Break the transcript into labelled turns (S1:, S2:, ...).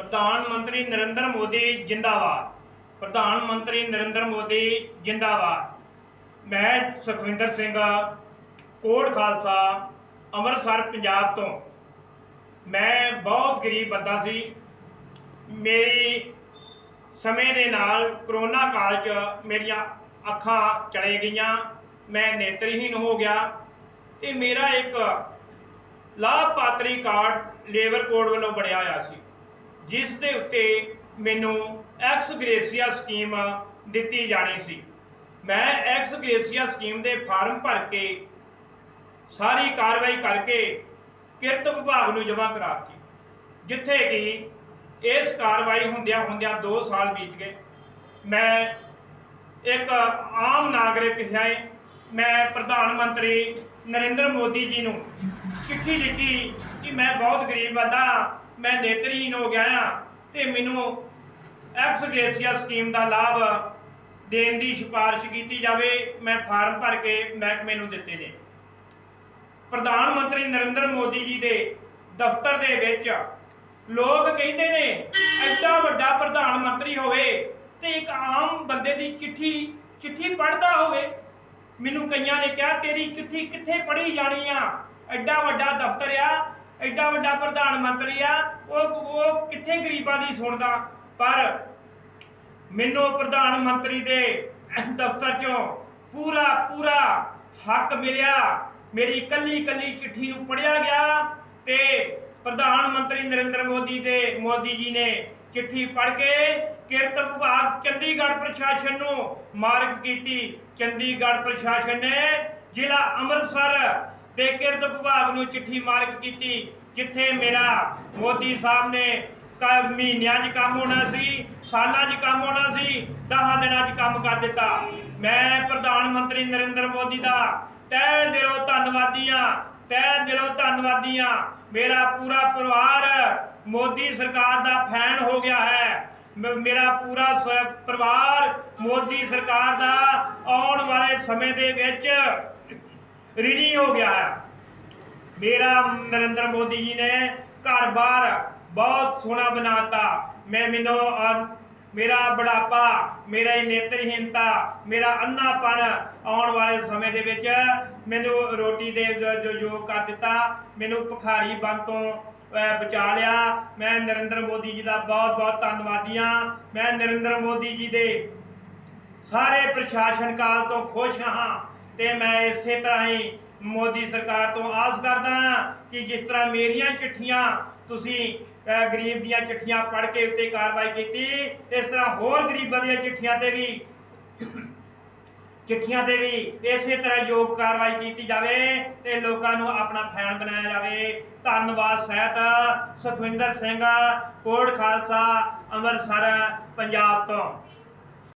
S1: ਪ੍ਰਧਾਨ ਮੰਤਰੀ ਨਰਿੰਦਰ ਮੋਦੀ ਜਿੰਦਾਬਾਦ। ਪ੍ਰਧਾਨ ਮੰਤਰੀ ਨਰਿੰਦਰ ਮੋਦੀ ਜਿੰਦਾਬਾਦ। ਮੈਂ ਸੁਖਵਿੰਦਰ ਸਿੰਘ, ਕੋਟ ਖਾਲਸਾ, ਅੰਮ੍ਰਿਤਸਰ, ਪੰਜਾਬ ਤੋਂ। ਮੈਂ ਬਹੁਤ ਗਰੀਬ ਬੰਦਾ ਸੀ। ਮੇਰੀ ਸਮੇਂ ਦੇ ਨਾਲ ਕਰੋਨਾ ਕਾਲ 'ਚ ਮੇਰੀਆਂ ਅੱਖਾਂ ਚਲੇ ਗਈਆਂ। ਮੈਂ ਨੇਤਰਹੀਨ ਹੋ ਗਿਆ। ਤੇ ਮੇਰਾ ਇੱਕ ਲਾਭਪਾਤਰੀ ਕਾਰਡ ਲੇਬਰ ਕੋਡ ਵੱਲੋਂ ਬਣਿਆ ਹੋਇਆ ਸੀ। ਜਿਸ ਦੇ ਉੱਤੇ ਮੈਨੂੰ ਐਕਸ ਗ੍ਰੇਸੀਆ ਸਕੀਮ ਦਿੱਤੀ ਜਾਣੀ ਸੀ। ਮੈਂ ਐਕਸ ਗ੍ਰੇਸੀਆ ਸਕੀਮ ਦੇ ਫਾਰਮ ਭਰ ਕੇ ਸਾਰੀ ਕਾਰਵਾਈ ਕਰਕੇ ਕਿਰਤ ਵਿਭਾਗ ਨੂੰ ਜਮ੍ਹਾਂ ਕਰਾਤੀ, ਜਿੱਥੇ ਕਿ ਇਸ ਕਾਰਵਾਈ ਹੁੰਦਿਆਂ ਹੁੰਦਿਆਂ 2 ਸਾਲ ਬੀਤ ਗਏ। ਮੈਂ ਇੱਕ ਆਮ ਨਾਗਰਿਕ ਹੈ, ਮੈਂ ਪ੍ਰਧਾਨ ਮੰਤਰੀ ਨਰਿੰਦਰ ਮੋਦੀ ਜੀ ਨੂੰ ਚਿੱਠੀ ਲਿਖੀ ਕਿ ਮੈਂ ਬਹੁਤ ਗਰੀਬ ਬੰਦਾ ਮੈਂ ਨੇਤਰਹੀਨ ਹੋ ਗਿਆ ਆ ਤੇ ਮੈਨੂੰ ਐਕਸ ਗ੍ਰੇਸੀਆ ਸਕੀਮ ਦਾ ਲਾਭ ਦੇਣ ਦੀ ਸਿਫਾਰਿਸ਼ ਕੀਤੀ ਜਾਵੇ, ਮੈਂ ਫਾਰਮ ਭਰ ਕੇ ਮਹਿਕਮੇ ਨੂੰ ਦਿੱਤੇ ਨੇ। ਪ੍ਰਧਾਨ ਮੰਤਰੀ ਨਰਿੰਦਰ ਮੋਦੀ ਜੀ ਦੇ ਦਫ਼ਤਰ ਦੇ ਵਿੱਚ ਲੋਕ ਕਹਿੰਦੇ ਨੇ, ਐਡਾ ਵੱਡਾ ਪ੍ਰਧਾਨ ਮੰਤਰੀ ਹੋਵੇ ਤੇ ਇੱਕ ਆਮ ਬੰਦੇ ਦੀ ਚਿੱਠੀ ਚਿੱਠੀ ਪੜ੍ਹਦਾ ਹੋਵੇ। ਮੈਨੂੰ ਕਈਆਂ ਨੇ ਕਿਹਾ, ਤੇਰੀ ਚਿੱਠੀ ਕਿੱਥੇ ਪੜ੍ਹੀ ਜਾਣੀ ਆ? ਐਡਾ ਵੱਡਾ ਦਫ਼ਤਰ ਆ ਐਡਾ ਵੱਡਾ ਪ੍ਰਧਾਨ ਮੰਤਰੀ ਆ, ਉਹ ਉਹ ਕਿੱਥੇ ਗਰੀਬਾਂ ਦੀ ਸੁਣਦਾ? ਪਰ ਮੈਨੂੰ ਪ੍ਰਧਾਨ ਮੰਤਰੀ ਦੇ ਦਫ਼ਤਰ ਚੋਂ ਪੂਰਾ ਪੂਰਾ ਹੱਕ ਮਿਲਿਆ। ਮੇਰੀ ਕੱਲੀ ਕੱਲੀ ਚਿੱਠੀ ਨੂੰ ਪੜਿਆ ਗਿਆ ਤੇ ਪ੍ਰਧਾਨ ਮੰਤਰੀ ਨਰਿੰਦਰ ਮੋਦੀ ਦੇ, ਮੋਦੀ ਜੀ ਨੇ ਚਿੱਠੀ ਪੜ੍ਹ ਕੇ ਕਿਰਤ ਵਿਭਾਗ ਚੰਡੀਗੜ੍ਹ ਪ੍ਰਸ਼ਾਸਨ ਨੂੰ ਮਾਰਕ ਕੀਤੀ। ਚੰਡੀਗੜ੍ਹ ਪ੍ਰਸ਼ਾਸਨ ਨੇ ਜ਼ਿਲ੍ਹਾ ਅੰਮ੍ਰਿਤਸਰ ਦੇ ਕਿਰਤ ਵਿਭਾਗ ਨੂੰ ਚਿੱਠੀ ਮਾਰਕ ਕੀਤੀ, ਜਿੱਥੇ ਮੇਰਾ ਮੋਦੀ ਸਾਹਿਬ ਨੇ ਕ- ਮਹੀਨਿਆਂ 'ਚ ਕੰਮ ਹੋਣਾ ਸੀ, ਸਾਲਾਂ 'ਚ ਕੰਮ ਹੋਣਾ ਸੀ 10 ਦਿਨਾਂ 'ਚ ਕੰਮ ਕਰ ਦਿੱਤਾ। ਮੈਂ ਪ੍ਰਧਾਨ ਮੰਤਰੀ ਨਰਿੰਦਰ ਮੋਦੀ ਦਾ ਤਹਿ ਦਿਲੋਂ ਧੰਨਵਾਦੀ ਹਾਂ, ਤਹਿ ਦਿਲੋਂ ਧੰਨਵਾਦੀ ਹਾਂ। ਮੇਰਾ ਪੂਰਾ ਪਰਿਵਾਰ ਮੋਦੀ ਸਰਕਾਰ ਦਾ ਫੈਨ ਹੋ ਗਿਆ ਹੈ। ਮੇਰਾ ਪੂਰਾ ਪਰਿਵਾਰ ਮੋਦੀ ਸਰਕਾਰ ਦਾ ਆਉਣ ਵਾਲੇ ਸਮੇਂ ਦੇ ਵਿੱਚ ਰਿਣੀ ਹੋ ਗਿਆ ਹੈ। ਮੇਰਾ ਨਰਿੰਦਰ ਮੋਦੀ ਜੀ ਨੇ ਘਰ-ਬਾਰ ਬਹੁਤ ਸੋਹਣਾ ਬਣਾਤਾ। ਮੈਂ ਮੈਨੂੰ ਮੇਰਾ ਬੁਢਾਪਾ, ਮੇਰਾ ਇਹ ਨੇਤਰਹੀਨਤਾ ਮੇਰਾ ਅੰਨਾਪਨ ਆਉਣ ਵਾਲੇ ਸਮੇਂ ਦੇ ਵਿੱਚ ਮੈਨੂੰ ਰੋਟੀ ਦੇ ਜੋ ਯੋਗ ਕਰ ਦਿੱਤਾ। ਮੈਨੂੰ ਭਿਖਾਰੀ ਬਣ ਤੋਂ ਬਚਾ ਲਿਆ। ਮੈਂ ਨਰਿੰਦਰ ਮੋਦੀ ਜੀ ਦਾ ਬਹੁਤ ਬਹੁਤ ਧੰਨਵਾਦੀ ਹਾਂ। ਮੈਂ ਨਰਿੰਦਰ ਮੋਦੀ ਜੀ ਦੇ ਸਾਰੇ ਪ੍ਰਸ਼ਾਸਨ ਕਾਲ ਤੋਂ ਖੁਸ਼ ਹਾਂ। ਤੇ ਮੈਂ ਇਸੇ ਤਰ੍ਹਾਂ ਹੀ ਮੋਦੀ ਸਰਕਾਰ ਤੋਂ ਆਸ ਕਰਦਾ ਹਾਂ ਕਿ ਜਿਸ ਤਰ੍ਹਾਂ ਮੇਰੀਆਂ ਚਿੱਠੀਆਂ ਤੁਸੀਂ ਗਰੀਬ ਦੀਆਂ ਚਿੱਠੀਆਂ ਪੜ੍ਹ ਕੇ ਉੱਤੇ ਕਾਰਵਾਈ ਕੀਤੀ, ਇਸ ਤਰ੍ਹਾਂ ਹੋਰ ਗਰੀਬਾਂ ਦੀਆਂ ਚਿੱਠੀਆਂ ਤੇ ਵੀ, ਚਿੱਠੀਆਂ ਤੇ ਵੀ ਇਸੇ ਤਰ੍ਹਾਂ ਯੋਗ ਕਾਰਵਾਈ ਕੀਤੀ ਜਾਵੇ ਤੇ ਲੋਕਾਂ ਨੂੰ ਆਪਣਾ ਫੈਨ ਬਣਾਇਆ ਜਾਵੇ। ਧੰਨਵਾਦ ਸਹਿਤ ਸੁਖਵਿੰਦਰ ਸਿੰਘ, ਕੋਟ ਖਾਲਸਾ, ਅੰਮ੍ਰਿਤਸਰ, ਪੰਜਾਬ ਤੋਂ।